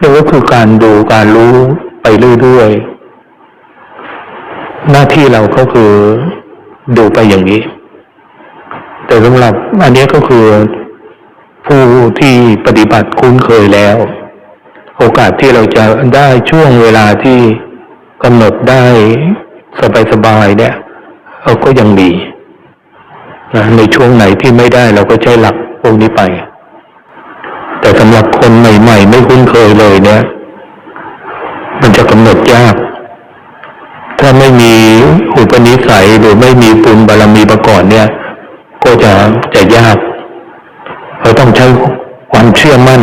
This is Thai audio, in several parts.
นั่นก็คือการดูการรู้ไปเรื่อยๆ หน้าที่เราก็คือดูไปอย่างนี้ แต่สำหรับอันนี้ก็คือผู้ที่ปฏิบัติคุ้นเคยแล้ว โอกาสที่เราจะได้ช่วงเวลาที่กำหนดได้สบายๆเนี่ยเราก็ยังมีนะในช่วงไหนที่ไม่ได้เราก็ใช้หลักพวกนี้ไป แต่สำหรับคนใหม่ๆ ไม่คุ้นเคยเลยเนี่ย มันจะกำหนดยาก ถ้าไม่มีอุปนิสัยหรือไม่มีปุญบารมีมาก่อนเนี่ย ก็จะจะยาก เราต้องใช้ความเชื่อมั่น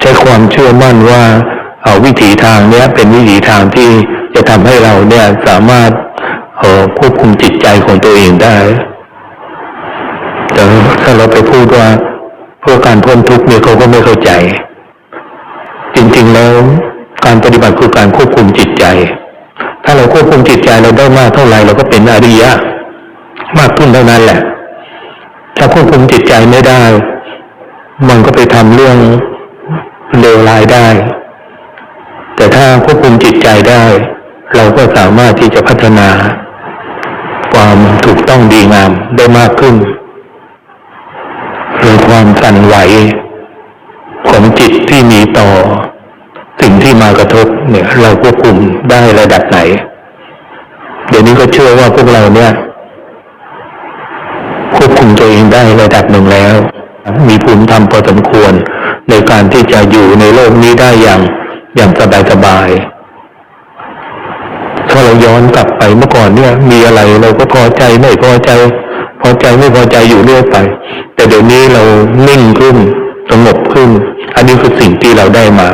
ใช้ความเชื่อมั่นว่าเอาวิถีทางเนี้ยเป็นวิถีทางที่จะทำให้เราเนี่ยสามารถเอควบคุมจิตใจของตัวเองได้แต่ถ้าเราไปพูดว่า พื่อการพ้นทุกข์เนี่ยเขาก็ไม่เข้าใจ จริงๆแล้วการปฏิบัติคือการควบคุมจิตใจ ถ้าเราควบคุมจิตใจเราได้มากเท่าไหร่เราก็เป็นอริยะ มากขึ้นเท่านั้นแหละ ถ้าควบคุมจิตใจไม่ได้ มันก็ไปทำเรื่องเลวร้ายได้ แต่ถ้าควบคุมจิตใจได้ เราก็สามารถที่จะพัฒนา ความถูกต้องดีงามได้มากขึ้น หรือความสั่นไหว ของจิตที่มีต่อ สิ่งที่มากระทบเนี่ย เราควบคุมได้ระดับไหน เดี๋ยวนี้ก็เชื่อว่าพวกเราเนี่ย ควบคุมตัวเองได้ระดับหนึ่งแล้ว มีภูมิธรรมพอสมควร ในการที่จะอยู่ในโลกนี้ได้อย่างอย่างสบายสบายๆถ้าเราย้อนกลับไปเมื่อก่อนเนี่ย มีอะไรเราก็พอใจไม่พอใจ พอใจไม่พอใจอยู่เรื่อยไป แต่เดี๋ยวนี้เรานิ่งขึ้นสงบขึ้น อันนี้คือสิ่งที่เราได้มา